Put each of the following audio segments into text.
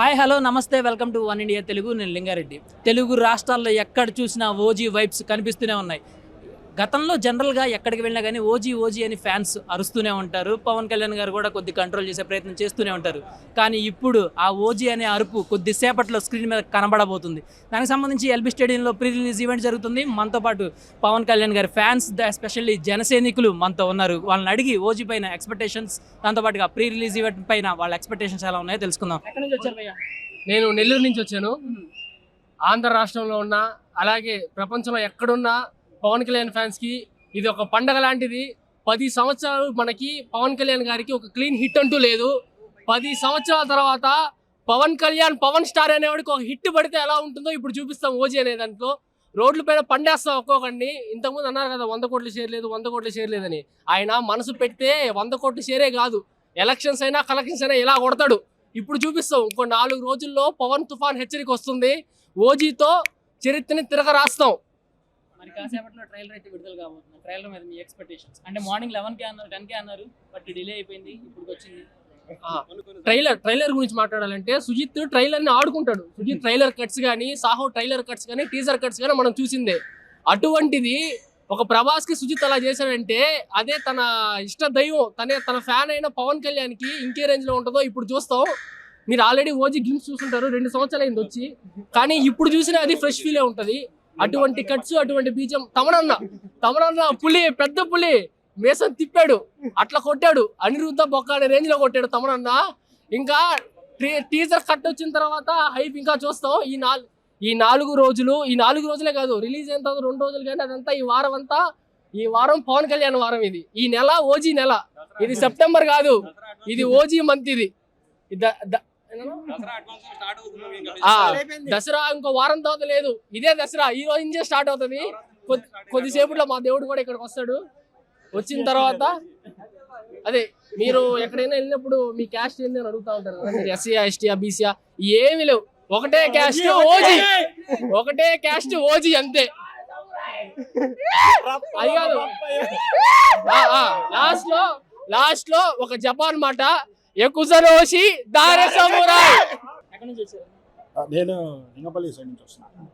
Hi hello నమస్తే welcome to One India Telugu. నేను లింగారెడ్డి. తెలుగు రాష్ట్రాల్లో ఎక్కడ చూసినా ఓజీ వైబ్స్ కనిపిస్తూనే ఉన్నాయి. గతంలో జనరల్గా ఎక్కడికి వెళ్ళినా కానీ ఓజీ ఓజీ అని ఫ్యాన్స్ అరుస్తూనే ఉంటారు. పవన్ కళ్యాణ్ గారు కూడా కొద్ది కంట్రోల్ చేసే ప్రయత్నం చేస్తూనే ఉంటారు. కానీ ఇప్పుడు ఆ ఓజీ అనే అరుపు కొద్దిసేపట్లో స్క్రీన్ మీద కనబడబోతుంది. దానికి సంబంధించి ఎల్బీ స్టేడియంలో ప్రీ రిలీజ్ ఈవెంట్ జరుగుతుంది. మనతో పాటు పవన్ కళ్యాణ్ గారి ఫ్యాన్స్ ఎస్పెషల్లీ జనసైనికులు మనతో ఉన్నారు. వాళ్ళని అడిగి ఓజీ పైన ఎక్స్పెక్టేషన్స్ దాంతోపాటుగా ప్రీ రిలీజ్ ఈవెంట్ పైన వాళ్ళ ఎక్స్పెక్టేషన్స్ ఎలా ఉన్నాయో తెలుసుకుందాం. ఎక్కడి నుంచి వచ్చారు భయ్యా? నేను నెల్లూరు నుంచి వచ్చాను. ఆంధ్ర రాష్ట్రంలో ఉన్న అలాగే ప్రపంచంలో ఎక్కడున్నా పవన్ కళ్యాణ్ ఫ్యాన్స్కి ఇది ఒక పండగ లాంటిది. పది సంవత్సరాలు మనకి పవన్ కళ్యాణ్ గారికి ఒక క్లీన్ హిట్ అంటూ లేదు. పది సంవత్సరాల తర్వాత పవన్ కళ్యాణ్ పవన్ స్టార్ అనేవాడికి ఒక హిట్ పడితే ఎలా ఉంటుందో ఇప్పుడు చూపిస్తాం ఓజీ అనే దాంట్లో. రోడ్ల పైన పండేస్తాం ఒక్కొక్కడిని. ఇంతకుముందు అన్నారు కదా వంద కోట్లు షేర్ లేదు వంద కోట్లు షేర్ లేదని. ఆయన మనసు పెడితే వంద కోట్లు షేరే కాదు. ఎలక్షన్స్ అయినా కలెక్షన్స్ అయినా ఇలా కొడతాడు. ఇప్పుడు చూపిస్తాం ఇంకో నాలుగు రోజుల్లో పవన్ తుఫాన్ హెచ్చరిక వస్తుంది. ఓజీతో చరిత్రని తిరగ రాస్తాం మరి కాసేపట్లో ట్రైలర్ అయితే విడుదల కాబోతుంది. ట్రైలర్ మీద మీ ఎక్స్పెక్టేషన్స్ అంటే మార్నింగ్ లెవెన్ కే అన్నారు టెన్ కే అన్నారు బట్ డిలే అయిపోయింది ఇప్పుడు వచ్చింది. ట్రైలర్ ట్రైలర్ గురించి మాట్లాడాలంటే సుజిత్ ట్రైలర్ని ఆడుకుంటాడు. సుజిత్ ట్రైలర్ కట్స్ కానీ సాహో ట్రైలర్ కట్స్ కానీ టీజర్ కట్స్ కానీ మనం చూసిందే. అటువంటిది ఒక ప్రభాస్కి సుజిత్ అలా చేశాడంటే అదే తన ఇష్ట దైవం తనే తన ఫ్యాన్ అయిన పవన్ కళ్యాణ్కి ఇంకే రేంజ్లో ఉంటుందో ఇప్పుడు చూస్తాం. మీరు ఆల్రెడీ ఓజీ గిమ్స్ చూసుంటారు రెండు సంవత్సరాలు అయింది వచ్చి. కానీ ఇప్పుడు చూసినా అది ఫ్రెష్ ఫీలే ఉంటుంది. అటువంటి కట్స్ అటువంటి బీజం తమనన్న తమనన్న పులి పెద్ద పులి మేసం తిప్పాడు అట్లా కొట్టాడు అనిరుద్ధ బొక్క అనే రేంజ్లో కొట్టాడు తమనన్న ఇంకా టీ- టీజర్ కట్ వచ్చిన తర్వాత హైప్ ఇంకా చూస్తాం. ఈ నాలుగు ఈ నాలుగు రోజులు ఈ నాలుగు రోజులే కాదు రిలీజ్ అయిన తర్వాత రెండు రోజులు కానీ అదంతా ఈ వారం అంతా ఈ వారం పవన్ కళ్యాణ్ వారం ఇది. ఈ నెల ఓజీ నెల. ఇది సెప్టెంబర్ కాదు. ఇది ఓజీ మంత్ ఇది. దసరా ఇంకో. వారం తర్వాత లేదు. ఇదే దసరా. ఈ రోజు నుంచే స్టార్ట్ అవుతుంది. కొద్ది- కొద్దిసేపట్లో మా దేవుడు కూడా ఇక్కడికి వస్తాడు. వచ్చిన తర్వాత అదే మీరు ఎక్కడైనా వెళ్ళినప్పుడు మీ క్యాస్ట్ ఏంది అని అడుగుతా ఉంటారు. కదా, మీరు ఎస్సీయా ఎస్టీయా బీసీయా ఏమి లేవు. ఒకటే క్యాస్ట్ ఓజీ ఒకటే. క్యాస్ట్ ఓజీ అంతే. అది కాదు. లాస్ట్లో లాస్ట్లో ఒక జపాన్ మాట ఎక్కుసరోషి దారే సమురాయ్. నేను లింగపల్లి సైడ్ నుంచి వస్తున్నాను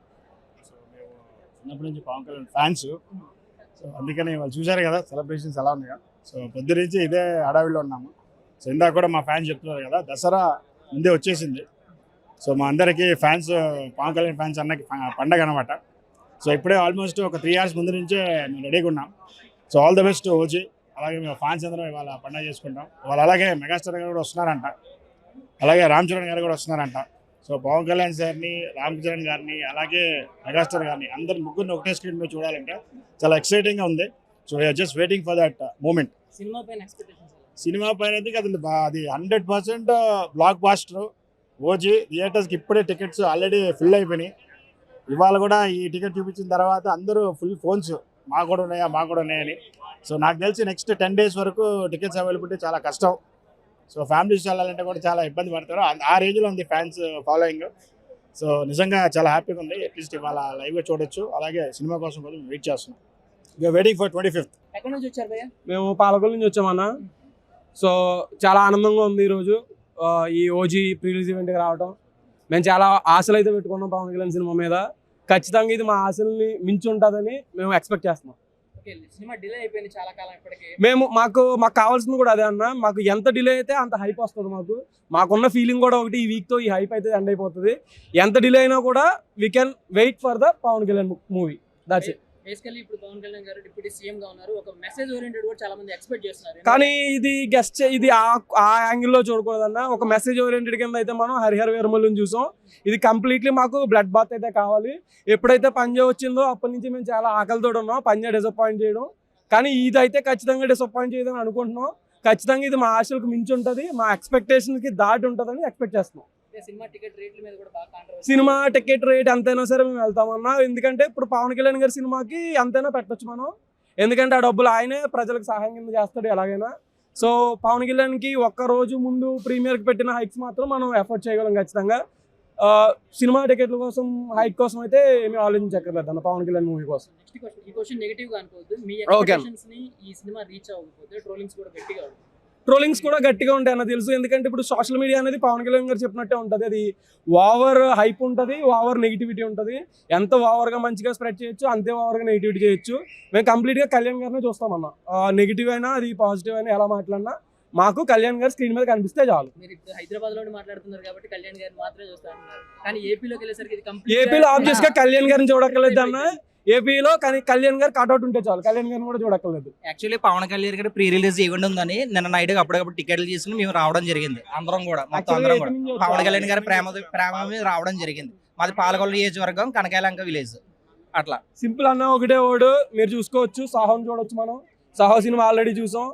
సో మేము చిన్నప్పటి నుంచి పవన్ కళ్యాణ్ ఫ్యాన్స్. సో అందుకని వాళ్ళు చూశారు కదా సెలబ్రేషన్స్ ఎలా ఉన్నాయో. సో పొద్దు నుంచి ఇదే హడావిడిలో ఉన్నాము. సో ఇందాక కూడా మా ఫ్యాన్స్ చెప్తున్నారు కదా దసరా ముందే వచ్చేసింది. సో మా అందరికీ ఫ్యాన్స్ పవన్ కళ్యాణ్ ఫ్యాన్స్ అన్నకి పండగ అనమాట సో ఇప్పుడే ఆల్మోస్ట్ ఒక త్రీ ఇయర్స్ ముందు నుంచే మేము రెడీగా ఉన్నాం. So all the best OG. అలాగే మేము ఫ్యాన్స్ అందరం ఇవాళ పండగ చేసుకుంటాం. వాళ్ళు అలాగే మెగాస్టార్ గారు కూడా వస్తున్నారంట. అలాగే రామ్ చరణ్ గారు కూడా వస్తున్నారంట. సో పవన్ కళ్యాణ్ సార్ని రామ్ చరణ్ గారిని అలాగే మెగాస్టార్ గారిని అందరి ముగ్గురిని ఒకటే స్క్రీన్ మీద చూడాలంటే చాలా ఎక్సైటింగ్గా ఉంది. So we are just waiting for that moment cinema పైన సినిమా పైన అయితే అది అది hundred percent blockbuster OG థియేటర్స్కి ఇప్పుడే టికెట్స్ ఆల్రెడీ ఫుల్ అయిపోయినాయి. ఇవాళ కూడా ఈ టికెట్ చూపించిన తర్వాత అందరూ ఫుల్ ఫోన్స్ మాకు కూడా ఉన్నాయా మాకు కూడా ఉన్నాయని. సో నాకు తెలిసి నెక్స్ట్ టెన్ డేస్ వరకు టికెట్స్ అవైలబిలిటీ చాలా కష్టం. సో ఫ్యామిలీస్ వెళ్ళాలంటే కూడా చాలా ఇబ్బంది పడతారు. ఆ- రేంజ్లో ఉంది ఫ్యాన్స్ ఫాలోయింగ్ సో నిజంగా చాలా హ్యాపీగా ఉంది. అట్లీస్ట్ ఇవాళ లైవ్గా చూడొచ్చు. అలాగే సినిమా కోసం కూడా వెయిట్ చేస్తున్నాం. We are waiting for twenty fifth ఎక్కడి నుంచి వచ్చారు భయ్యా? మేము పాలకొల్లు నుంచి వచ్చామన్న సో చాలా ఆనందంగా ఉంది ఈరోజు. ఈ ఓజీ ప్రీలీజ్ ఈవెంట్కి రావటం. మేము చాలా ఆశలు అయితే పెట్టుకున్నాం పవన్ కళ్యాణ్ సినిమా మీద. ఖచ్చితంగా ఇది మా ఆశల్ని మించి ఉంటుందని మేము ఎక్స్పెక్ట్ చేస్తున్నాం. సినిమా డిలే అయిపోయింది చాలా కాలం ఇప్పటికి. మేము మాకు మాకు కావాల్సింది కూడా అదే అన్న. మాకు ఎంత డిలే అయితే అంత హైప్ వస్తుంది మాకు. మాకున్న ఫీలింగ్ కూడా ఒకటి ఈ వీక్తో ఈ హైప్ అయితే ఎండ్ అయిపోతుంది. ఎంత డిలే అయినా కూడా we can wait for the Pawan Kalyan movie that's it basically ఇప్పుడు పవన్ కళ్యాణ్ గారు డిప్యూటీ సీఎం గా ఉన్నారు. ఒక మెసేజ్ ఓరియంటెడ్ కూడా చాలా మంది ఎక్స్పెక్ట్ చేస్తున్నారు. కానీ ఇది గెస్ట్ ఇది ఆ యాంగిల్లో చూడకూడదన్న. ఒక మెసేజ్ ఓరియంటెడ్ కింద అయితే మనం హరిహర వీరమల్లుని చూసాం. ఇది కంప్లీట్లీ మాకు బ్లడ్ బాత్ అయితే కావాలి. ఎప్పుడైతే పంజా వచ్చిందో అప్పటి నుంచి మేము చాలా ఆకలితో ఉన్నాం. పంజా డిసప్పాయింట్ చేయడం. కానీ ఇది అయితే ఖచ్చితంగా డిసప్పాయింట్ చేయదని అనుకుంటున్నాం. ఖచ్చితంగా ఇది మా ఆశలకు మించి ఉంటుంది. మా ఎక్స్పెక్టేషన్కి దాటి ఉంటుందని ఎక్స్పెక్ట్ చేస్తున్నాం. సినిమా టికెట్ రేట్ ఎంతైనా సరే మేము వెళ్తామన్నా. ఎందుకంటే ఇప్పుడు పవన్ కళ్యాణ్ గారి సినిమాకి ఎంతైనా పెట్టొచ్చు మనం. ఎందుకంటే ఆ డబ్బులు ఆయనే ప్రజలకు సహాయం కింద చేస్తాడు ఎలాగైనా. సో పవన్ కళ్యాణ్కి ఒక్క రోజు ముందు ప్రీమియర్కి పెట్టిన హైక్స్ మాత్రం మనం ఎఫర్ట్ చేయగలం ఖచ్చితంగా. ఆ, సినిమా టికెట్ల కోసం హైక్ కోసం అయితే ఏమీ ఆలోచించక్కర్లేదు అన్న పవన్ కళ్యాణ్ మూవీ కోసం. ఈ క్వశ్చన్ నెగిటివ్గా అనుకోవద్దు. మీ Okay. ఎక్స్పెక్టేషన్స్ని ఈ సినిమా రీచ్ అవ్వకపోతే ట్రోలింగ్స్ కూడా గట్టిగా ఉంటాయి ట్రోలింగ్స్ కూడా గట్టిగా ఉంటాయి అన్న తెలుసు. ఎందుకంటే ఇప్పుడు సోషల్ మీడియా అనేది పవన్ కళ్యాణ్ గారు చెప్పినట్టే ఉంటుంది. అది ఓవర్ హైప్ ఉంటుంది ఓవర్ నెగిటివిటీ ఉంటుంది. ఎంత ఓవర్గా మంచిగా స్ప్రెడ్ చేయొచ్చు అంతే ఓవర్గా నెగిటివిటీ చేయొచ్చు. మేము కంప్లీట్గా కళ్యాణ్ గారినే చూస్తామన్న. నెగిటివ్ అయినా అది పాజిటివ్ అయినా ఎలా మాట్లాడినా మాకు కళ్యాణ్ గారు స్క్రీన్ మీద కనిపిస్తే చాలు. హైదరాబాద్లో మాట్లాడుతున్నారు కాబట్టి కళ్యాణ్ మాత్రమే కానీ ఏపీలోకి వెళ్ళేసరికి ఏపీలో ఆబ్వియస్గా కళ్యాణ్ గారిని చూడక్కర్లేదు అన్న ఏపీలో కానీ కళ్యాణ్ గారు కట్అవుట్ ఉంటే చాలు. కళ్యాణ్ గారిని కూడా చూడక్కర్లేదు. యాక్చువల్లీ పవన్ కళ్యాణ్ గారి ప్రీ రిలీజ్ ఈవెంట్ ఉందని నిన్న నైట్ అప్పటికప్పుడు టికెట్లు తీసుకుని మేము రావడం జరిగింది. అందరం కూడా మొత్తం అందరం కూడా? పవన్ కళ్యాణ్ గారి ప్రేమ ప్రేమ రావడం జరిగింది. మాది పాలకొల్లు నియోజకవర్గం కనకాయలంక విలేజ్ అట్లా. సింపుల్ అన్న ఒకటే ఓడు మీరు చూసుకోవచ్చు సాహోని చూడొచ్చు మనం. సాహో సినిమా ఆల్రెడీ చూసాం.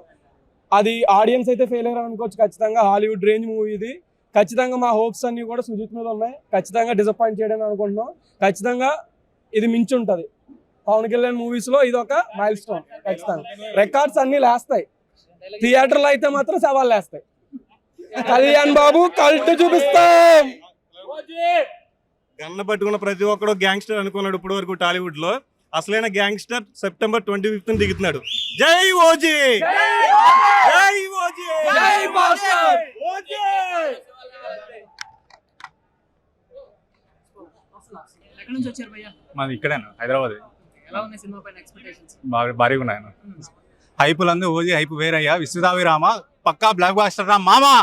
అది ఆడియన్స్ అయితే ఫెయిల్ అయ్యారు అనుకోవచ్చు ఖచ్చితంగా హాలీవుడ్ రేంజ్ మూవీ ఇది. ఖచ్చితంగా మా హోప్స్ అన్ని కూడా సుజిత్ మీద ఉన్నాయి. ఖచ్చితంగా డిసప్పాయింట్ చేయడానికి అనుకుంటున్నాం. ఖచ్చితంగా ఇది మించి ఉంటుంది. పవన్ కళ్యాణ్ మూవీస్లో ఇది ఒక మైల్ స్టోన్ ఖచ్చితంగా. రికార్డ్స్ అన్ని లేస్తాయి. థియేటర్లో అయితే మాత్రం సవాళ్ళు లేస్తాయి. కళ్యాణ్ బాబు కల్ట్ చూపిస్తాం. గన్న పట్టుకున్న ప్రతి ఒక్కడు గ్యాంగ్స్టర్ అనుకున్నాడు ఇప్పుడు వరకు టాలీవుడ్లో అసలైన గ్యాంగ్స్టర్ సెప్టెంబర్ ట్వంటీ ఫిఫ్త్ దిగుతున్నాడు. జై ఓజీ! జై ఓజీ! జై మాస్టర్! ఓజీ! ఎక్కడి నుంచి వచ్చారు భయ్యా? మాది ఇక్కడేనా? హైదరాబాద్. ఎలా ఉన్నాయి సినిమా పైన ఎక్స్పెక్టేషన్స్ బాగా భారీగా ఉన్నాయి హైపులు అందు ఓజీ హైపు వేరయ్యా విశ్వదావి రామ పక్కా బ్లాక్ బాస్టర్ రా మామా.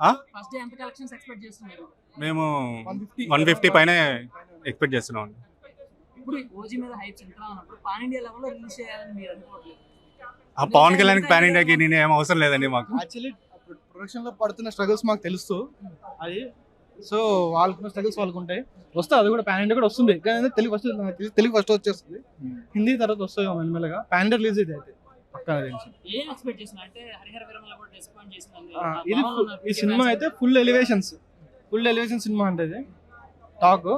ఆ? ఫస్ట్ డే ఎంత కలెక్షన్స్ ఎక్స్పెక్ట్ చేస్తున్నారు? మేము వన్ ఫిఫ్టీ. పైన ఎక్స్పెక్ట్ చేస్తున్నాం ఆ పవన్ కళ్యాణ్ పాన్ ఇండియాకి నేను ఏం అవసరం లేదండి మాకు. యాక్చువల్లీ ప్రొడక్షన్లో పడుతున్న స్ట్రగుల్స్ మాకు తెలుసు. అది సో వాళ్ళకున్న స్ట్రగుల్స్ వాళ్ళకు ఉంటాయి వస్తుంది అది కూడా పాన్ ఇండియా కూడా వస్తుంది. కానీ తెలుగు ఫస్ట్ తెలుగు ఫస్ట్ వచ్చేస్తుంది. హిందీ తర్వాత వస్తుంది మెల్లమెల్లగా. పాన్ ఇండియా రిలీజ్ ఇది అయితే ఇది ఈ సినిమా అయితే full elevations full elevation cinema అంటే ఇది. టాక్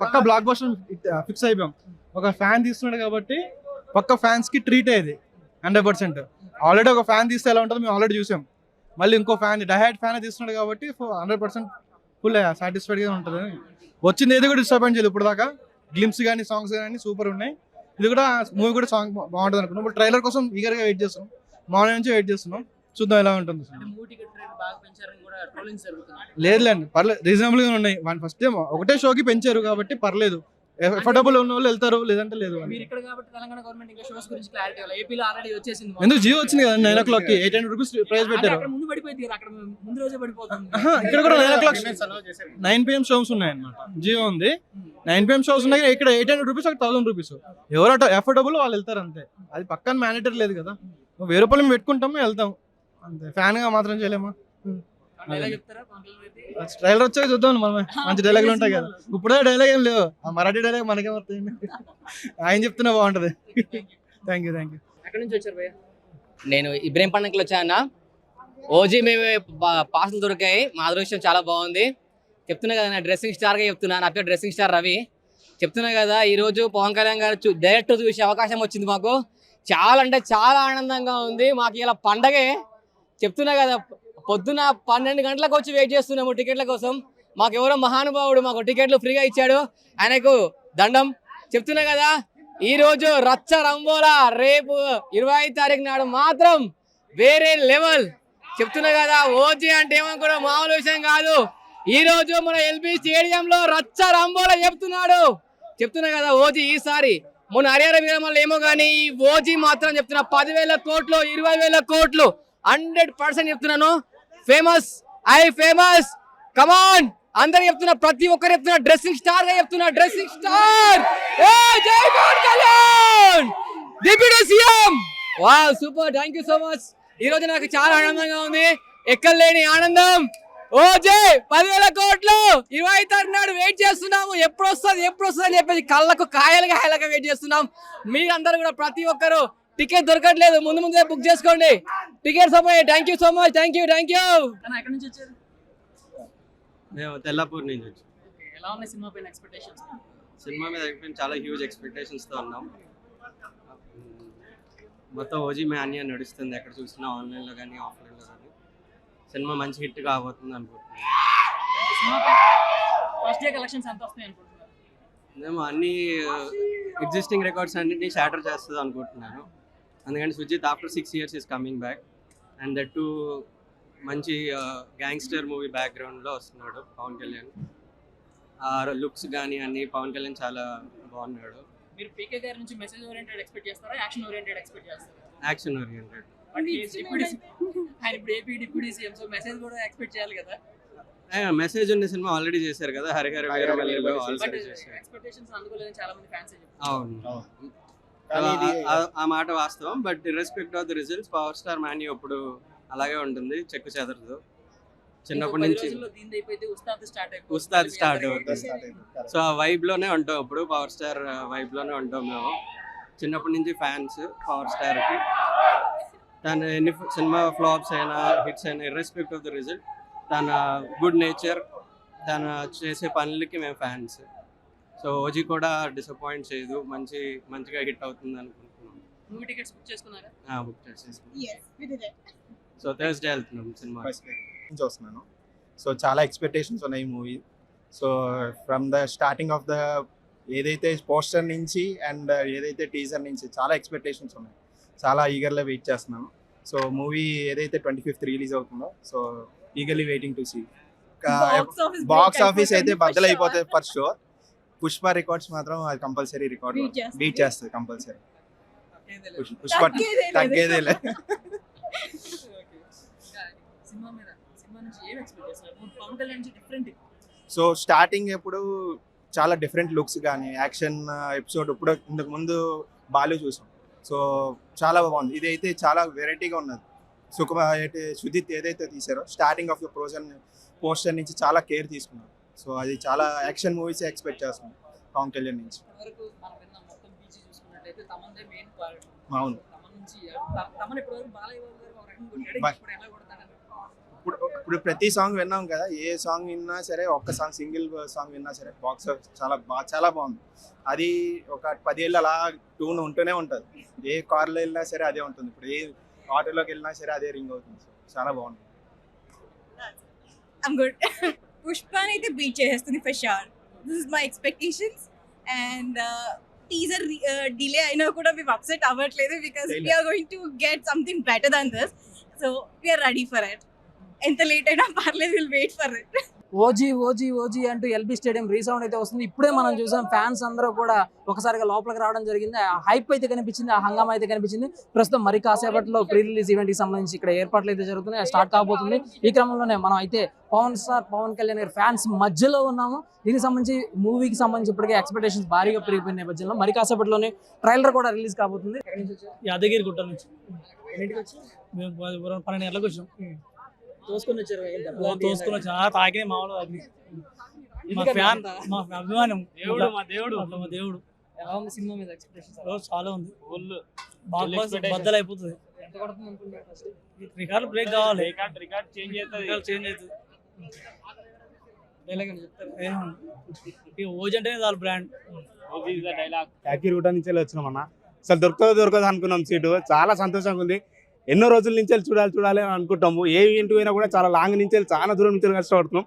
పక్క బ్లాక్ బస్టర్ ఫిక్స్ అయిపోయాం. ఒక ఫ్యాన్ తీస్తున్నాడు కాబట్టి పక్క ఫ్యాన్స్కి ట్రీట్ అయ్యేది. హండ్రెడ్ పర్సెంట్ ఆల్రెడీ ఒక ఫ్యాన్ తీస్తే ఎలా ఉంటుందో మేము ఆల్రెడీ చూసాం. మళ్ళీ ఇంకో ఫ్యాన్ డైహాడ్ ఫ్యాన్ తీస్తున్నాడు కాబట్టి హండ్రెడ్ పర్సెంట్ ఫుల్ సాటిస్ఫైడ్గా ఉంటుంది. వచ్చింది ఏది కూడా డిస్టర్బెన్స్ చేయలేదు. ఇప్పుడు దాకా గ్లిమ్స్ కానీ సాంగ్స్ కానీ సూపర్ ఉన్నాయి. ఇది కూడా మూవీ కూడా సాంగ్ బాగుంటుంది అనుకున్నాం. ఇప్పుడు ట్రైలర్ కోసం ఈగర్గా వెయిట్ చేస్తున్నాం. మార్నింగ్ నుంచి వెయిట్ చేస్తున్నాం. చూద్దాం ఎలా ఉంటుంది. లేదులేండి పర్లేదు రీజనబుల్గా ఉన్నాయి. వన్ ఫస్ట్ ఒకటే షోకి పెంచారు కాబట్టి పర్లేదు. ఎఫర్టబుల్ ఉన్న వాళ్ళు వెళ్తారు లేదంటే లేదు మీరు ఇక్కడ కాబట్టి తెలంగాణ గవర్నమెంట్ ఇంకా షోస్ గురించి క్లారిటీ ఇవ్వాలి. ఏపీలో ఆల్రెడీ వచ్చేసింది ఎందుకు జియో వచ్చింది కదా నైన్ ఓ క్లాక్కి ఎయిట్ హండ్రెడ్ రూపీస్ ప్రైస్ పెట్టారు. అక్కడ ముందు పడిపోయింది కదా అక్కడ ముందు రోజే పడిపోతుంది. ఇక్కడ కూడా nine o'clock nine PM shows ఉన్నాయి అన్నమాట జియో ఉంది. నైన్ పిఎం షోస్ ఉన్నాయి ఇక్కడ ఎయిట్ హండ్రెడ్ రూపీస్ అక్కడ థౌసండ్ రూపీస్ ఎవరు ఎఫర్డబుల్ వాళ్ళు వెళ్తారు అంతే. అది పక్కన మేనేటర్ లేదు కదా. వెయ్యి రూపాయలు మేము పెట్టుకుంటాము వెళ్తాం. అంతే. ఫ్యాన్గా మాత్రం చేయలేమా? ట్రైలర్ వచ్చాక చూద్దాం మనమే మంచి డైలాగులు ఉంటాయి కదా. ఇప్పుడే డైలాగ్ ఏం లేవు. ఆ మరాఠీ డైలాగ్ మనకేం వస్తాయండి ఆయన చెప్తున్నా బాగుంటది. థ్యాంక్ యూ థ్యాంక్ యూ ఎక్కడి నుంచి వచ్చారు భయ్య? నేను ఇబ్రహీం పండుగకి వచ్చాను ఓజీ మేము పాసులు దొరికాయి. మా అదృష్టం చాలా బాగుంది. చెప్తున్నా కదా నా డ్రెస్సింగ్ స్టార్గా చెప్తున్నా. నా పేరు డ్రెస్సింగ్ స్టార్ రవి. చెప్తున్నా కదా ఈరోజు పవన్ కళ్యాణ్ గారు చూ డైరెక్ట్ చూసే అవకాశం వచ్చింది మాకు. చాలా అంటే చాలా ఆనందంగా ఉంది. మాకు ఇలా పండగే చెప్తున్నా కదా పొద్దున పన్నెండు గంటలకు వచ్చి వెయిట్ చేస్తున్నాము టికెట్ల కోసం. మాకు ఎవరో మహానుభావుడు మాకు టికెట్లు ఫ్రీగా ఇచ్చాడు. ఆయనకు దండం. చెప్తున్నా కదా ఈరోజు రచ్చ రంబోలా రేపు ఇరవై ఐదు తారీఖు నాడు మాత్రం వేరే లెవెల్. చెప్తున్నా కదా ఓజీ అంటే ఏమనుకో మామూలు విషయం కాదు. ఈరోజు మన ఎల్బీ స్టేడియంలో రచ్చ రంబోలా చెప్తున్నాడు. చెప్తున్నా కదా ఓజీ ఈసారి. మొన్న హరిహర వీరమల్ల ఏమో కానీ ఈ ఓజీ మాత్రం చెప్తున్నా పదివేల కోట్లు ఇరవై వేల కోట్లు. హండ్రెడ్ పర్సెంట్ చెప్తున్నాను. Famous I famous. Come on అందరు చెప్తున్నా ప్రతి ఒక్కరు చెప్తున్నా డ్రెస్సింగ్ స్టార్గా చెప్తున్నా డ్రెస్సింగ్ స్టార్ జై పవన్ కళ్యాణ్! Deputy CM! వా super. Thank you so much ఈ రోజు నాకు చాలా ఆనందంగా ఉంది. ఎక్కలేని ఆనందం. ఓ జై పదివేల కోట్లు. ఇరవై తారీఖు నాడు వెయిట్ చేస్తున్నాము. ఎప్పుడు వస్తుంది ఎప్పుడు వస్తుంది అని చెప్పేసి కళ్ళకు కాయలుగా కాయలుగా వెయిట్ చేస్తున్నాం. మీరందరూ కూడా ప్రతి ఒక్కరు టికెట్ దొరకట్లేదు. ముందు ముందే బుక్ చేసుకోండి. టికెట్స్ అమ్మాయి thank you so much thank you thank you ఎక్కడి నుంచి వచ్చారు? మేము తెల్లాపూర్ నుంచి వచ్చి. ఎలా ఉన్నాయి సినిమా పైన ఎక్స్పెక్టేషన్స్ సినిమా మీద చాలా హ్యూజ్ ఎక్స్పెక్టేషన్స్తో ఉన్నాం. మొత్తం ఓజీ మ్యాన్యా నడుస్తుంది. ఎక్కడ చూసినా ఆన్లైన్లో కానీ ఆఫ్లైన్లో కానీ సినిమా మంచి హిట్ కాబోతుంది అనుకుంటున్నాం. సినిమా ఫస్ట్ డే కలెక్షన్స్ ఎంత వస్తాయి అనుకుంటున్నారు? మేము అన్ని ఎగ్జిస్టింగ్ రికార్డ్స్ అన్నింటినీ షాటర్ చేస్తుంది అనుకుంటున్నాను. అందుకని Sujeeth after six years is coming back and that too మంచి గ్యాంగ్స్టర్ మూవీ బ్యాక్గ్రౌండ్లో వస్తున్నాడు పవన్ కళ్యాణ్. ఆ లుక్స్ కానీ అన్ని పవన్ కళ్యాణ్ చాలా బాగున్నాడు. మీరు పీకే గారి నుంచి మెసేజ్ ఓరియంటెడ్ ఎక్స్పెక్ట్ చేస్తారా? యాక్షన్ ఓరియంటెడ్ ఎక్స్పెక్ట్ చేస్తారా? యాక్షన్ ఓరియంటెడ్ బట్ డిప్యూటీ ఆయన ఇప్పుడు AP deputy CM so message కూడా ఎక్స్పెక్ట్ చేయాలి కదా. మెసేజ్ ఉన్న సినిమా ఆల్రెడీ చేశారు కదా హరిహర వీరమల్లిలో బట్ ఆల్రెడీ చేశారు. ఎక్స్పెక్టేషన్స్ అందుకోలేదని చాలా మంది ఫ్యాన్స్ చెప్తారు అవును. ఆ- మాట వాస్తవం but respect of the results power star మాన్యూ ఇప్పుడు అలాగే ఉంటుంది చెక్కు చెదరదు. చిన్నప్పటి నుంచి ఉస్తాద్ స్టార్ట్ అవుతుంది. సో ఆ వైబ్లోనే ఉంటాం ఇప్పుడు పవర్ స్టార్ వైబ్లోనే ఉంటాం మేము. చిన్నప్పటి నుంచి ఫ్యాన్స్ పవర్ స్టార్కి. తన ఎన్ని సినిమా ఫ్లాప్స్ అయినా హిట్స్ అయినా ఇర్రెస్పెక్ట్ ఆఫ్ ద రిజల్ట్ తన గుడ్ నేచర్ తన చేసే పనులకి మేము ఫ్యాన్స్ సో ఓజీ కూడా డిసప్పాయింట్ చేయదు. మంచి మంచిగా హిట్ అవుతుంది అనుకుంటున్నాం. మూవీ టికెట్స్ బుక్ చేసుకున్నారా? బుక్ చేసేసుకున్నాం. సో థర్స్డే వెళ్తున్నాం సినిమా ఫస్ట్ నుంచి వస్తున్నాను. సో చాలా ఎక్స్పెక్టేషన్స్ ఉన్నాయి ఈ movie so from the starting of the ఏదైతే పోస్టర్ నుంచి అండ్ ఏదైతే టీజర్ నుంచి చాలా ఎక్స్పెక్టేషన్స్ ఉన్నాయి. చాలా ఈగర్లో వెయిట్ చేస్తున్నాను. సో మూవీ ఏదైతే ట్వంటీ ఫిఫ్త్ రిలీజ్ అవుతుందో so eagerly waiting to see box office అయితే బద్దలు అయిపోతుంది ఫర్ షూర్ పుష్ప రికార్డ్స్ మాత్రం అది కంపల్సరీ రికార్డ్. బీట్ చేస్తుంది. కంపల్సరీ పుష్ప తగ్గేదే డిఫరెంట్ సో స్టార్టింగ్ ఎప్పుడు చాలా డిఫరెంట్ లుక్స్ కానీ యాక్షన్ ఎపిసోడ్ ఇప్పుడు ఇంతకు ముందు బాలు చూసాం. సో చాలా బాగుంది. ఇది అయితే చాలా వెరైటీగా ఉన్నది. సుకుమ అయితే సుజిత్ ఏదైతే తీసారో స్టార్టింగ్ ఆఫ్ ద ప్రోజన్ పోస్టర్ నుంచి చాలా కేర్ తీసుకున్నారు. సో అది చాలా యాక్షన్ మూవీస్ ఎక్స్పెక్ట్ చేస్తున్నాం పవన్ కళ్యాణ్ నుంచి. అవును. ఇప్పుడు ఇప్పుడు ప్రతి సాంగ్ విన్నాం కదా ఏ సాంగ్ విన్నా సరే ఒక్క సాంగ్ సింగిల్ సాంగ్ విన్నా సరే బాక్స్ చాలా బాగా చాలా బాగుంది. అది ఒక పదేళ్ళు అలా ట్యూన్ ఉంటూనే ఉంటుంది. ఏ కార్లో వెళ్ళినా సరే అదే ఉంటుంది. ఇప్పుడు ఏ ఆటోలోకి వెళ్ళినా సరే అదే రింగ్ అవుతుంది. చాలా బాగుంది. పుష్పని అయితే బీట్ చేసేస్తుంది for sure this is my expectations and teaser delay అయినా కూడా మేము అప్సెట్ అవ్వట్లేదు because we're going to get something better than this so we're ready for it ఎంత లేట్ అయినా పర్లేదు will wait for it OG OG OG అంటూ LB stadium resound అయితే వస్తుంది. ఇప్పుడే మనం చూసాం ఫ్యాన్స్ అందరూ కూడా ఒకసారిగా లోపలికి రావడం జరిగింది. ఆ హైప్ అయితే కనిపించింది ఆ హంగామా అయితే కనిపించింది. ప్రస్తుతం మరి కాసేపట్లో ప్రీ రిలీజ్ ఈవెంట్కి సంబంధించి ఇక్కడ ఏర్పాట్లు అయితే జరుగుతున్నాయి. స్టార్ట్ కాబోతుంది. ఈ క్రమంలోనే మనం అయితే పవన్ స్టార్ పవన్ కళ్యాణ్ గారి ఫ్యాన్స్ మధ్యలో ఉన్నాము. దీనికి సంబంధించి మూవీకి సంబంధించి ఇప్పటికే ఎక్స్పెక్టేషన్స్ భారీగా పెరిగిపోయిన నేపథ్యంలో మరి కాసేపట్లోనే ట్రైలర్ కూడా రిలీజ్ కాబోతుంది. యాదగిరి గుట్ట నుంచి. మేము పన్నెండు గంటలకు వచ్చాం. తోసుకొని వచ్చారు తోసుకొని తాకినే మామూలు. మా ఫ్యాన్ మా అభిమానం. దేవుడు, మా దేవుడు. అట్లా మా దేవుడు. ఎలా ఉంది సినిమా మీద ఎక్స్పెక్టేషన్స్ ఓ, చాలా ఉంది. బాగా ఎంత అనుకుంటున్నారు రికార్డ్ బ్రేక్ కావాలి. రికార్డ్ రికార్డ్ చేంజ్ అవుతుంది. చేంజ్ ఓజ్ అంటేనే చాలు బ్రాండ్ రూట నుంచి వెళ్ళి వచ్చినాం అన్న. అసలు దొరకదు దొరకదు అనుకున్నాం సీటు. చాలా సంతోషంగా ఉంది. ఎన్నో రోజుల నుంచి వెళ్ళి చూడాలి చూడాలి అని అనుకుంటాము. ఏ ఈవెంట్ పోయినా కూడా చాలా లాంగ్ నుంచి వెళ్ళి చాలా దూరం నుంచి వెళ్ళి కష్టపడుతున్నాం.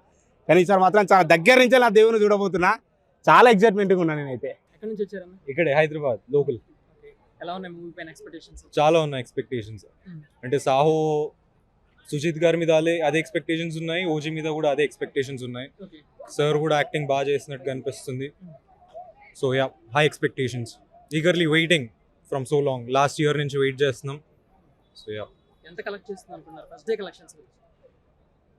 కానీ ఈసారి మాత్రం చాలా దగ్గర నుంచి ఆ దేవుని చూడబోతున్నా. చాలా ఎక్సైట్మెంట్గా ఉన్నాను నేనైతే. ఎక్కడి నుంచి వచ్చారన్న ఇక్కడే హైదరాబాద్ లోకల్. ఎలా ఉన్నాయి మూవీ పైన ఎక్స్పెక్టేషన్స్ చాలా ఉన్నాయి ఎక్స్పెక్టేషన్స్ అంటే సాహో సుజిత్ గారి మీద అదే అదే ఎక్స్పెక్టేషన్స్ ఉన్నాయి. ఓజీ మీద కూడా అదే ఎక్స్పెక్టేషన్స్ ఉన్నాయి. సార్ కూడా యాక్టింగ్ బాగా చేసినట్టు కనిపిస్తుంది so yeah high expectations eagerly waiting from so long last year నుంచి వెయిట్ చేస్తున్నాం. సో యా ఎంత కలెక్ట్ చేస్తుంది అనుకున్నారు first day collections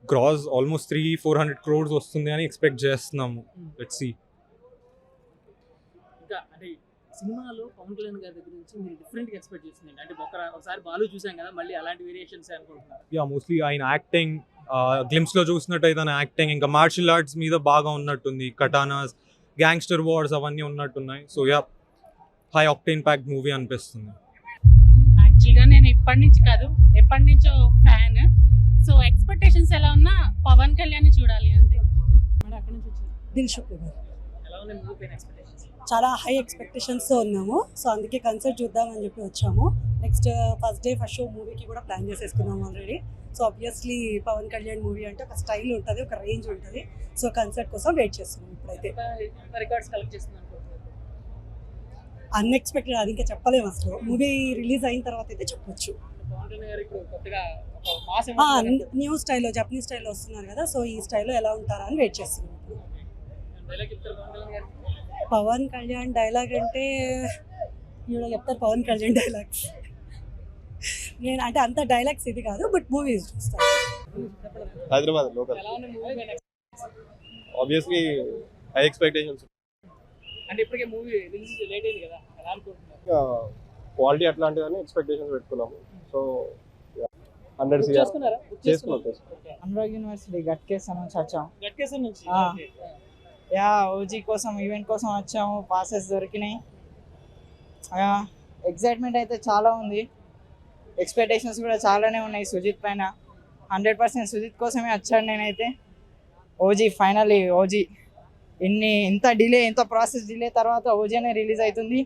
gross almost three four hundred crores వస్తుంది అని ఎక్స్పెక్ట్ చేస్తున్నాము. లెట్స్ సి ఇంకా అంటే సినిమాలో పవన్ కళ్యాణ్ గారి దగ్గర నుంచి మీరు డిఫరెంట్గా ఎక్స్పెక్ట్ చేస్తుంది అంటే ఒక ఒకసారి బాలు చూసాం కదా మళ్ళీ అలాంటి వేరియేషన్స్ యా మోస్ట్లీ ఆయన యాక్టింగ్ గ్లిమ్స్లో చూసినట్టయితే ఆయన యాక్టింగ్ ఇంకా మార్షల్ ఆర్ట్స్ మీద బాగా ఉన్నట్టుంది. కటానాస్ గ్యాంగ్స్టర్ వార్స్ అవన్నీ ఉన్నట్టున్నాయి. So yeah high octane pack movie అనిపిస్తుంది. యాక్చువల్గా నేను ఇప్పటి నుంచి కాదు ఎప్పటి నుంచో ఫ్యాన్. సో ఎక్స్పెక్టేషన్స్ ఎలా ఉన్నా పవన్ కళ్యాణ్ చూడాలి అంతే. దిల్ షుక్ర్ చాలా హై ఎక్స్పెక్టేషన్స్తో ఉన్నాము. సో అందుకే కన్సర్ట్ చూద్దామని చెప్పి వచ్చాము. Next first day first show మూవీకి కూడా ప్లాన్ చేసేసుకున్నాము already so obviously Pawan Kalyan movie అంటే ఒక స్టైల్ ఉంటుంది ఒక రేంజ్ ఉంటుంది. సో కన్సర్ట్ కోసం వెయిట్ చేస్తున్నాం ఇప్పుడైతే. రికార్డ్స్ కలెక్ట్ అనుకుంటున్నారు అన్ఎక్స్పెక్టెడ్ అది ఇంకా చెప్పలేము అసలు. మూవీ రిలీజ్ అయిన తర్వాత అయితే చెప్పొచ్చు. న్యూ స్టైల్లో జపనీస్ స్టైల్లో వస్తున్నారు కదా సో ఈ స్టైల్లో ఎలా ఉంటారా అని వెయిట్ చేస్తున్నాం. పవన్ కళ్యాణ్ గారు పవన్ కళ్యాణ్ డైలాగ్ అంటే ఈవిడ చెప్తారు పవన్ కళ్యాణ్ డైలాగ్స్. నేను అంటే అంత డైలాగ్స్ ఇది కాదు బట్ మూవీస్ చూస్తాను Hyderabad local. Obviously high expectations అంటే ఇప్పటికే మూవీ రిలీజ్ లేట్ అయింది కదా ఎలా అనుకుంటున్నారు క్వాలిటీ అట్లాంటిదని ఎక్స్పెక్టేషన్స్ పెట్టుకున్నాము. సో హండ్రెడ్ చేసుకున్నాం అనురాగ్ యూనివర్సిటీ గట్కేసా నుంచి వచ్చాం గట్కేసర్ నుంచి. యా ఓజీ కోసం ఈవెంట్ కోసం వచ్చాము పాసెస్ దొరికినాయి. ఎగ్జైట్మెంట్ అయితే చాలా ఉంది. ఎక్స్పెక్టేషన్స్ కూడా చాలానే ఉన్నాయి సుజిత్ పైన. హండ్రెడ్ పర్సెంట్ సుజిత్ కోసమే వచ్చాను నేనైతే. ఓజీ ఫైనల్లీ ఓజీ ఇన్ని ఇంత డిలే ఇంత ప్రాసెస్ డిలే తర్వాత ఓజీ అనేది రిలీజ్ అవుతుంది.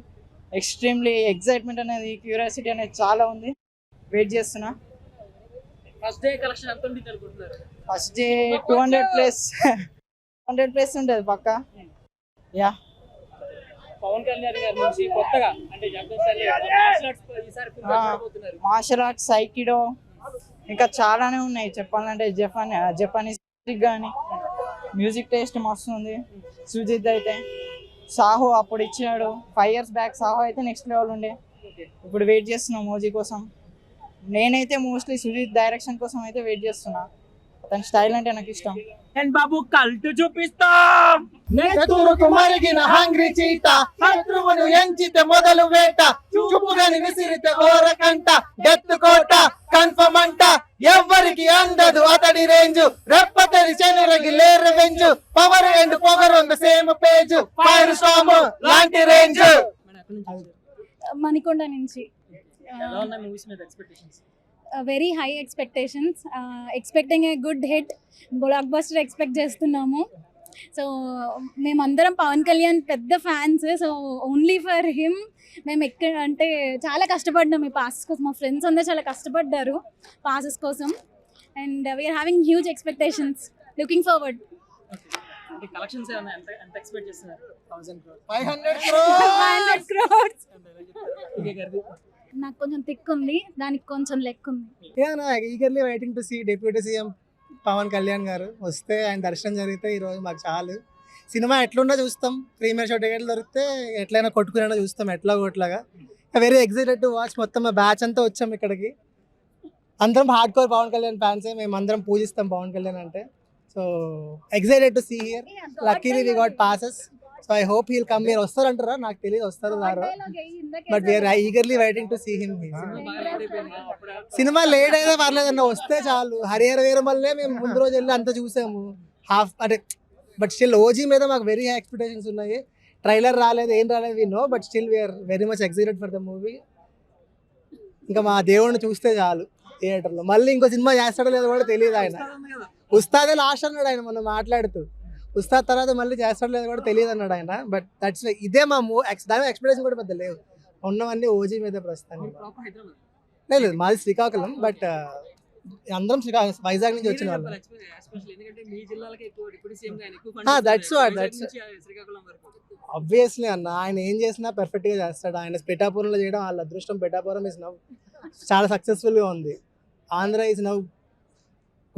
ఎక్స్ట్రీమ్లీ ఎగ్జైట్మెంట్ అనేది క్యూరియాసిటీ అనేది చాలా ఉంది. వెయిట్ చేస్తున్నా. ఫస్ట్ డే కలెక్షన్ ఎంత అనుకుంటున్నారు first day two hundred plus hundred plus ఉంటుంది పక్క. యా పవన్ కళ్యాణ్ గారి నుంచి కొత్తగా అంటే మార్షల్ ఆర్ట్స్ సైకిడో ఇంకా చాలానే ఉన్నాయి చెప్పాలంటే. జపాన్ జపానీస్ కానీ మ్యూజిక్ టేస్ట్ మస్తుంది. సుజిత్ అయితే సాహో అప్పుడు ఇచ్చినాడు. ఫైవ్ ఇయర్స్ బ్యాక్ సాహో అయితే నెక్స్ట్ లెవెల్ ఉండే. ఇప్పుడు వెయిట్ చేస్తున్నాం మోజీ కోసం. నేనైతే మోస్ట్లీ సుజిత్ డైరెక్షన్ కోసం అయితే వెయిట్ చేస్తున్నా. అతని స్టైల్ అంటే నాకు ఇష్టం. అండ్ బాబు కల్ట్ చూపిస్తాం. నెత్తురుకు మరిగిన హంగ్రీ చీట శత్రువును ఎంచితే మొదలు వేట చూపుగాని విసిరితే ఓరకంట డెత్ కోట కన్ఫర్మ్ అంట ఎవ్వరికి అందదు అతడి రేంజ్ రెప్పతడి చెనరగి లేరు వెంజు పవర్ అండ్ పొగర్ ఉంది సేమ్ పేజ్ ఫైర్ స్టామ్ లాంటి రేంజ్. మణికొండ నుంచి. ఎలా ఉన్నాయి మూవీస్ మీద expectations very high expectations expecting a good hit blockbuster expect చేస్తున్నాము. సో మేమందరం పవన్ కళ్యాణ్ పెద్ద fans so only for him మేము ఎక్కడ అంటే చాలా కష్టపడ్డాం. ఈ పాసెస్ కోసం మా ఫ్రెండ్స్ అందరూ చాలా కష్టపడ్డారు పాసెస్ కోసం. And we're having huge expectations looking forward collections ఎంత ఎంత ఎక్స్పెక్ట్ చేస్తున్నారు? నాకు కొంచెం థిక్ ఉంది దానికి కొంచెం లెక్ ఉంది eagerly waiting to see deputy CM Pawan Kalyan గారు వస్తే ఆయన దర్శనం జరిగితే ఈరోజు మాకు చాలు. సినిమా ఎట్లున్నా చూస్తాం. ప్రీమియర్ షో టికెట్లు దొరికితే ఎట్లయినా కొట్టుకునే చూస్తాం ఎట్లా కొట్లాగా. వెరీ ఎగ్జైటెడ్ టు వాచ్ మొత్తం మా బ్యాచ్ అంతా వచ్చాం ఇక్కడికి. అందరం హార్డ్ కోర్ పవన్ కళ్యాణ్ ఫ్యాన్సే మేము అందరం పూజిస్తాం పవన్ కళ్యాణ్ అంటే. So excited to see here luckily we got passes so I hope he'll come మీరు వస్తారంటారా? నాకు తెలియదు వస్తారు రారు but we're eagerly waiting to see him cinema late అయినా పర్లేదన్న వస్తే చాలు. హరిహర వీరమల్లే మేము ముందు రోజు వెళ్ళి అంతా చూసాము. హాఫ్ అంటే బట్ స్టిల్ ఓజీ మీద మాకు వెరీ హై ఎక్స్పెక్టేషన్స్ ఉన్నాయి. ట్రైలర్ రాలేదు ఏం రాలేదు we know but still we're very much excited for the movie ఇంకా మా దేవుడిని చూస్తే చాలు థియేటర్లో మళ్ళీ ఇంకో సినిమా చేస్తాడో లేదో కూడా తెలియదు ఆయన. ఉస్తాదే లాస్ట్ అన్నాడు ఆయన మొన్న మాట్లాడుతూ. ఉస్తాద్ తర్వాత మళ్ళీ చేస్తాడో లేదో కూడా తెలియదు అన్నాడు ఆయన. బట్ దట్స్ ఇదే మా మూవ్ దాని ఎక్స్పెక్టేషన్ కూడా పెద్ద లేవు. ఉన్నవన్నీ ఓజీ మీద ప్రస్తుతానికి. హైదరాబాద్. లేదు లేదు మాది శ్రీకాకుళం బట్ అందరం శ్రీకాకుళం వైజాగ్ నుంచి వచ్చిన వాళ్ళం. ఆబ్వియస్లీ అన్న ఆయన ఏం చేసినా perfect గా చేస్తాడు. ఆయన పిఠాపురంలో చేయడం వాళ్ళ అదృష్టం పిఠాపురం ఇస్ నవ్ చాలా successful గా ఉంది. Andhra is now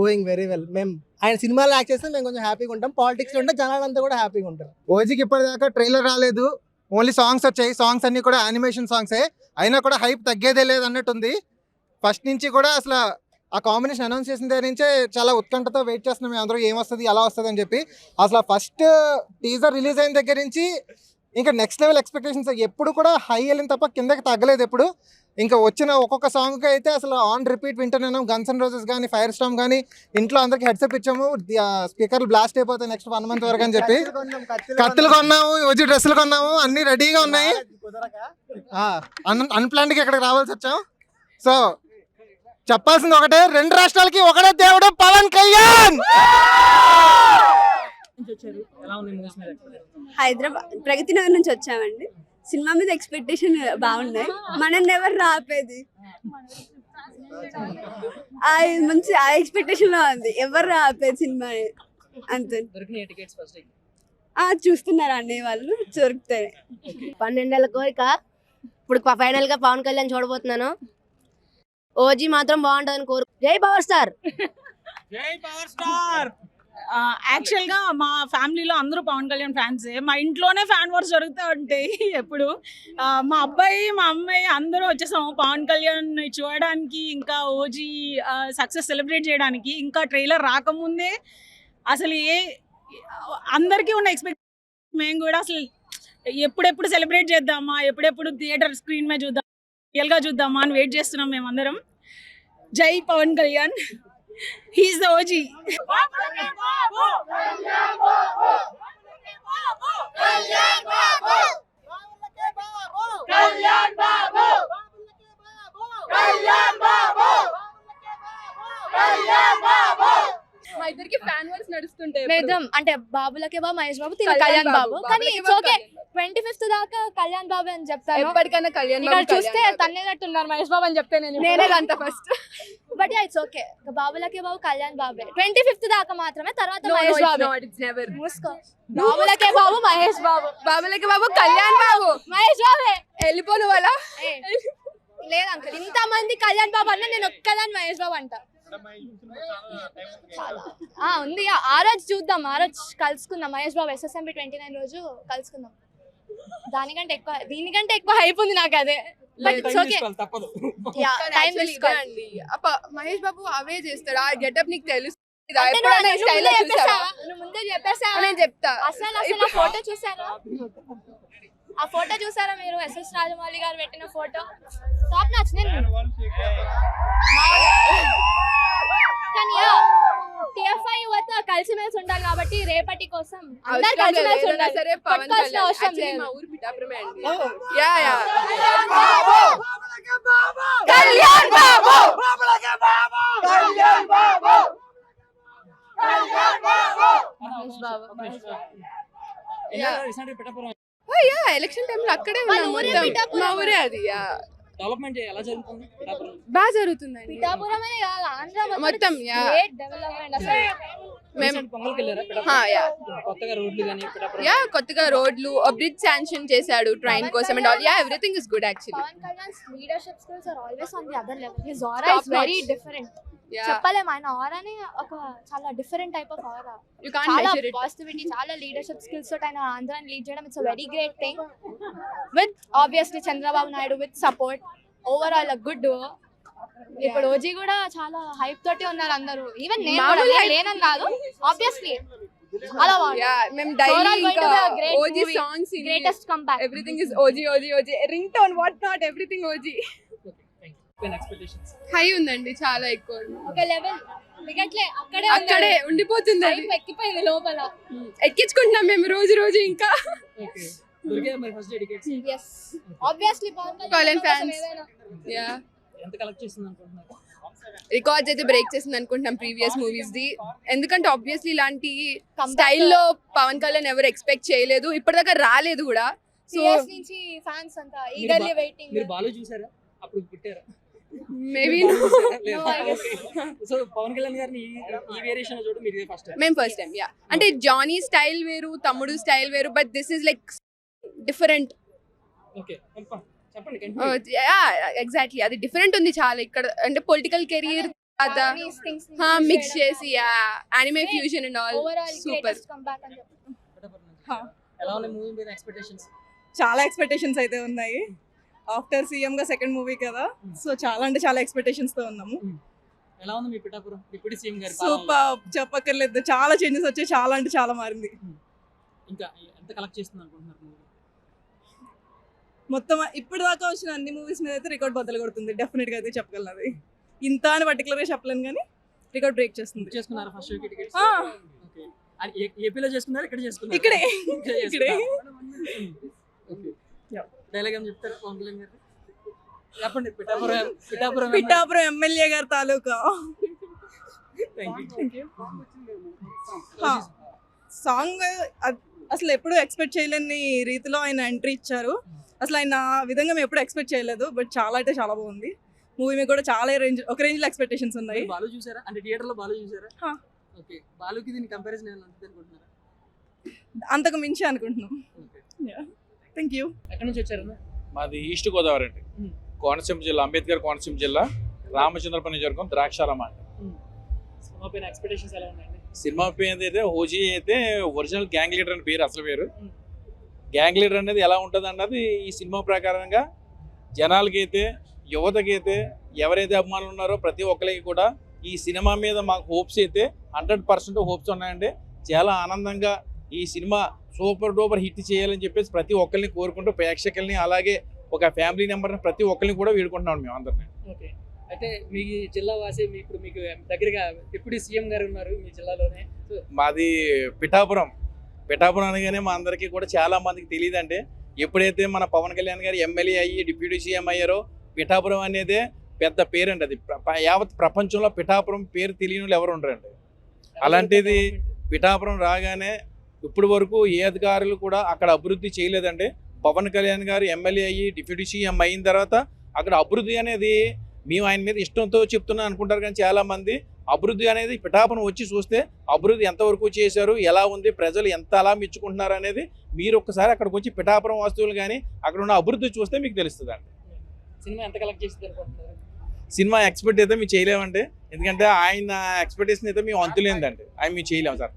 going very well మేము ఆయన సినిమాలో యాక్ట్ చేస్తే మేము కొంచెం హ్యాపీగా ఉంటాం. పాలిటిక్స్లో ఉంటే జనాలంతా కూడా హ్యాపీగా ఉంటారు. ఓజీకి ఇప్పటిదాకా ట్రైలర్ రాలేదు. ఓన్లీ సాంగ్స్ వచ్చాయి. సాంగ్స్ అన్ని కూడా యానిమేషన్ సాంగ్సే అయినా కూడా హైప్ తగ్గేదే లేదు అన్నట్టుంది. ఫస్ట్ నుంచి కూడా అసలు ఆ కాంబినేషన్ అనౌన్స్ చేసిన దగ్గర నుంచే చాలా ఉత్కంఠతో వెయిట్ చేస్తున్నాం. మేము అందరూ ఏం వస్తుంది ఎలా వస్తుంది అని చెప్పి. అసలు ఫస్ట్ టీజర్ రిలీజ్ అయిన దగ్గర నుంచి ఇంకా నెక్స్ట్ లెవెల్ ఎక్స్పెక్టేషన్స్ ఎప్పుడు కూడా హై వెళ్ళిన తప్ప కిందకి తగ్గలేదు ఎప్పుడు. ఇంకా వచ్చిన ఒక్కొక్క సాంగ్కి అయితే అసలు ఆన్ రిపీట్ వింటున్నాం గన్స్ అండ్ రోజెస్ కానీ ఫైర్ స్టామ్ కానీ ఇంట్లో అందరికి హెడ్సెప్ ఇచ్చాము. స్పీకర్లు బ్లాస్ట్ అయిపోతాయి నెక్స్ట్ వన్ మంత్ వరకు అని చెప్పి. కత్తులు కొన్నాము ఓజీ డ్రెస్సులు కొన్నాము అన్ని రెడీగా ఉన్నాయి. అన్ప్లాన్డ్గా ఇక్కడికి రావాల్సి వచ్చాం. సో చెప్పాల్సింది ఒకటే రెండు రాష్ట్రాలకి ఒకటే దేవుడు పవన్ కళ్యాణ్! హైదరాబాద్ ప్రగతి నగర్ నుంచి వచ్చామండి. సినిమా మీద ఎక్స్పెక్టేషన్ బాగున్నాయి. మనం ఎవరు రాపేది? మంచి ఆ ఎక్స్పెక్టేషన్లో ఉంది. ఎవరు రాపేది సినిమా? అంతే. చూస్తున్నారు అన్ని వాళ్ళు? దొరుకుతాయి. పన్నెండేళ్ళ కోరిక. ఇప్పుడు ఫైనల్గా పవన్ కళ్యాణ్ చూడబోతున్నాను. ఓజీ మాత్రం బాగుంటుందని కోరు జై పవర్ స్టార్! యాక్చువల్గా మా ఫ్యామిలీలో అందరూ పవన్ కళ్యాణ్ ఫ్యాన్సే. మా ఇంట్లోనే ఫ్యాన్ వార్స్ జరుగుతూ ఉంటాయి ఎప్పుడు మా అబ్బాయి మా అమ్మాయి అందరూ వచ్చేసాము పవన్ కళ్యాణ్ చూడడానికి ఇంకా ఓజీ సక్సెస్ సెలబ్రేట్ చేయడానికి. ఇంకా ట్రైలర్ రాకముందే అసలు ఏ అందరికీ ఉన్న ఎక్స్పెక్ట్ మేము కూడా అసలు ఎప్పుడెప్పుడు సెలబ్రేట్ చేద్దామా ఎప్పుడెప్పుడు థియేటర్ స్క్రీన్ మీద చూద్దాం రియల్గా చూద్దామా అని వెయిట్ చేస్తున్నాం మేమందరం. జై Pawan Kalyan. He's the OG మా ఇద్దరికి ఫ్యాన్ వర్స్ నడుస్తుంటాయి నిజం అంటే బాబులకే బాబు మహేష్ బాబు తిరిగి కళ్యాణ్ బాబు. కానీ ఇట్స్ ఓకే ట్వంటీ ఫిఫ్త్ దాకా కళ్యాణ్ బాబు అని చెప్తాను. ఎప్పటికైనా కళ్యాణ్ ఇక్కడ బాబు, చూస్తే కళ్యాణ్ బాబు. తన్నేటట్టున్నారు మహేష్ బాబు అని చెప్తే నేను నేనే అంత ఫస్ట్ బట్ ఇట్స్ ఓకే బాబులకే బాబు కళ్యాణ్ బాబే. ట్వంటీ ఫిఫ్త్ దాకా మాత్రమే తర్వాత No, no, Mahesh it's Babu. Not, it's never. మూసుకో. బాబులకే బాబు మహేష్ బాబు. బాబులకి బాబు కళ్యాణ్ బాబు. మహేష్ బాబే. వెళ్ళిపోను వాళ్ళ. లేదు అంకుల్ ఇంత మంది కళ్యాణ్ బాబు అన్న నేను ఒక్కదాన్ని మహేష్ బాబు అంట. ఆ, ఉంది. ఆ- ఆ రోజు చూద్దాం. ఆ రోజు కలుసుకుందాం. Mahesh Babu SSMB twenty nine రోజు కలుసుకుందాం. దానికంటే ఎక్కువ దీనికంటే ఎక్కువ హైప్ ఉంది నాకు అదే. బట్ ఇట్స్ ఓకే తప్పదు. టైం Actually ఇదే అండి అప్ప మహేష్ బాబు అవే చేస్తాడు. ఆ గెటప్ నీకు తెలుసు. ముందే చెప్పేసా నేను చెప్తా. అసలు అసలు ఆ ఫోటో చూసారా? ఆ ఫోటో చూసారా మీరు? ఎస్ఎస్ రాజమౌళి గారు పెట్టిన ఫోటో టాప్ నచ్ నేను కానీ టిఎఫ్ఐ యువత కలిసిమెలిసి ఉండాలి కాబట్టి రేపటి కోసం అందరు అవసరం లేదు, కలిసిమెలిసి ఏదైనా ఉండాలి. సరే పవన్ కొట్టుకోవాల్సిన కళ్యాణ్ అవసరం Actually లేదు. మా ఊరు పిఠాపురమే అండి. Yeah yeah. Kalyan Babu. Yeah. Election టైంలో అక్కడే వాళ్ళ ఉన్నాం ఊరే మొత్తం. పిఠాపురం. మా ఊరే అది యా. డెవలప్మెంట్ ఎలా జరుగుతుంది? బాగా జరుగుతుందండి. పిఠాపురం అనే కాదు ఆంధ్ర మొత్తం, డెవలప్మెంట్ అసలు మేము పొంగల్కి వెళ్ళారా కొత్తగా రోడ్లు కానీ యా కొత్తగా రోడ్లు బ్రిడ్జ్ శాంక్షన్ చేశాడు ట్రైన్ కోసం and all yeah everything is good actually Pawan Kalyan leadership skills are always on the other level his aura is very. Different చెప్పలేం. ఆయన ఆరానే ఒక చాలా డిఫరెంట్ టైప్ ఆఫ్ ఆరా చాలా. పాజిటివిటీ చాలా లీడర్షిప్ స్కిల్స్ తోటి ఆయన ఆంధ్రాని లీడ్ చేయడం it's very great thing with obviously Chandrababu Naidu with support overall good ఇప్పుడు ఓజీ కూడా చాలా హైప్ తోటి ఉన్నారు అందరూ. ఈవెన్ నేను. లేనని కాదు. ఆబ్వియస్లీ అలా మేము డైలీ ఇంకా OG songs greatest comeback everything is OG OG OG ringtone what not everything OG expectations high ఉందండి చాలా ఎక్కువ. ఒక లెవెల్ దిగట్లే అక్కడే అక్కడే ఉండిపోతుంది అది. ఎక్కిపోయింది లోపల. ఎక్కించుకుంటున్నాం మేము రోజు రోజు ఇంకా. రికార్డ్స్ అయితే బ్రేక్ చేసింది అనుకుంటున్నాం ప్రీవియస్ మూవీస్ ది. ఎందుకంటే ఆబ్వియస్లీ ఇలాంటి. స్టైల్లో పవన్ కళ్యాణ్ ఎవరు ఎక్స్పెక్ట్ చేయలేదు. ఇప్పటిదాకా రాలేదు కూడా. సో నుంచి ఫ్యాన్స్ అంతా ఈగర్లీ వెయిటింగ్ మీరు బాలు చూసారా? అప్పుడు పుట్టారా? Maybe No, I guess. So Pawan Kalyan గారిని ఈ- వేరియేషన్లో చూడడం మీరు ఫస్ట్ మేము ఫస్ట్ టైం యా అంటే జానీ స్టైల్ వేరు తమ్ముడు స్టైల్ వేరు but this is like different okay చెప్పండి. ఎగ్జాక్ట్లీ అది డిఫరెంట్ ఉంది చాలా ఇక్కడ. అంటే పొలిటికల్ కెరీర్ మిక్స్ చేసి anime fusion and all super చాలా ఎక్స్పెక్టేషన్స్ అయితే ఉన్నాయి. ఆఫ్టర్ సీఎం గా సెకండ్ మూవీ కదా. సో చాలా అంటే చాలా ఎక్స్పెక్టేషన్స్తో ఉన్నాము. ఎలా ఉంది మీ పిఠాపురం? డిప్యూటీ సీఎం గారి? సూపర్ చెప్పక్కర్లేదు. చాలా చేంజెస్ వచ్చాయి. చాలా అంటే చాలా మారింది. ఇంకా ఎంత కలెక్ట్ చేస్తుంది అనుకుంటున్నారు మూవీ మొత్తం ఇప్పుడు దాకా వచ్చిన అన్ని మూవీస్ మీద అయితే రికార్డ్ బద్దలు కొడుతుంది. డెఫినెట్గా అయితే చెప్పగలను అది. ఇంత అని పర్టికులర్గా చెప్పలేను కానీ రికార్డ్ బ్రేక్ చేస్తుంది. చేసుకున్నారా ఫస్ట్ షోకి టికెట్స్ ఏపీలో చేసుకున్నారా? ఇక్కడ చేసుకున్నారా? ఇక్కడే. ఇక్కడే ఇక్కడే. ఓకే డైలాగ్ ఏం చెప్తారు పవన్ కళ్యాణ్ గారు? చెప్పండి పిఠాపురం పిఠాపురం పిఠాపురం ఎమ్మెల్యే గారి తాలూకా. సాంగ్ అసలు ఎప్పుడు ఎక్స్పెక్ట్ చేయలేని రీతిలో ఆయన ఎంట్రీ ఇచ్చారు. అసలు ఆయన ఆ విధంగా మేము ఎప్పుడు ఎక్స్పెక్ట్ చేయలేదు బట్ చాలా అంటే చాలా బాగుంది. మూవీ మీద కూడా చాలా రేంజ్ ఒక రేంజ్లో ఎక్స్పెక్టేషన్స్ ఉన్నాయి. బాలు చూసారా? అంటే థియేటర్లో బాలు చూసారా. ఓకే. బాలుకి దీని కంపారిజన్ ఏమైనా ఉంటుంది అనుకుంటున్నారా అంతకు మించి అనుకుంటున్నాం. Thank you. ఎక్కడి నుంచి మాది ఈస్ట్ గోదావరి అండి. కోనసీమ జిల్లా అంబేద్కర్ కోనసీమ జిల్లా రామచంద్రపల్లి నియోజకవర్గం ద్రాక్షారామ అండి. సినిమా పైన ఎక్స్పెక్టేషన్స్ ఎలా ఉన్నాయండి? సినిమా పేరు అయితే హోజీ అయితే ఒరిజినల్ గ్యాంగ్ లీడర్ అని పేరు అసలు పేరు గ్యాంగ్ లీడర్ అనేది ఎలా ఉంటుంది అన్నది ఈ సినిమా ప్రకారంగా జనాలకైతే యువతకైతే ఎవరైతే అభిమానులు ఉన్నారో ప్రతి ఒక్కరికి కూడా ఈ సినిమా మీద మాకు హోప్స్ అయితే హండ్రెడ్ పర్సెంట్ హోప్స్ ఉన్నాయండి. చాలా ఆనందంగా ఈ సినిమా సూపర్ డూపర్ హిట్ చేయాలని చెప్పేసి ప్రతి ఒక్కరిని కోరుకుంటూ ప్రేక్షకుల్ని అలాగే ఒక ఫ్యామిలీ మెంబర్ని ప్రతి ఒక్కరిని కూడా వేడుకుంటున్నాం మేము అందరినీ. ఓకే. అయితే మీ జిల్లా వాసి ఇప్పుడు మీకు దగ్గరగా డిప్యూటీ సీఎం గారు ఉన్నారు మీ జిల్లాలోనే. మాది పిఠాపురం. పిఠాపురం అనగానే మా అందరికీ కూడా చాలా మందికి తెలియదండి. ఎప్పుడైతే మన పవన్ కళ్యాణ్ గారు ఎమ్మెల్యే అయ్యి డిప్యూటీ సీఎం అయ్యారో పిఠాపురం అనేదే పెద్ద పేరండి అది. యావత్ ప్రపంచంలో పిఠాపురం పేరు తెలియని వాళ్ళు ఎవరు ఉండరండి. అలాంటిది పిఠాపురం రాగానే ఇప్పటి వరకు ఏ అధికారులు కూడా అక్కడ అభివృద్ధి చేయలేదండి. పవన్ కళ్యాణ్ గారు ఎమ్మెల్యే అయ్యి డిప్యూటీ సీఎం అయిన తర్వాత అక్కడ అభివృద్ధి అనేది మేము ఆయన మీద ఇష్టంతో చెప్తున్నాం అనుకుంటారు కానీ చాలా మంది అభివృద్ధి అనేది పిఠాపురం వచ్చి చూస్తే అభివృద్ధి ఎంతవరకు చేశారు ఎలా ఉంది ప్రజలు ఎంత అలా మెచ్చుకుంటున్నారు అనేది మీరు ఒక్కసారి అక్కడికి వచ్చి పిఠాపురం వస్తువులు కానీ అక్కడ ఉన్న అభివృద్ధి చూస్తే మీకు తెలుస్తుంది సినిమా ఎంత కలెక్ట్ చేసింది అనుకుంటున్నారు? సినిమా ఎక్స్పెక్ట్ అయితే మేము చేయలేమండి. ఎందుకంటే ఆయన ఎక్స్పెక్టేషన్ అయితే మేము అంతులేదండి ఆయన మేము చేయలేము సార్.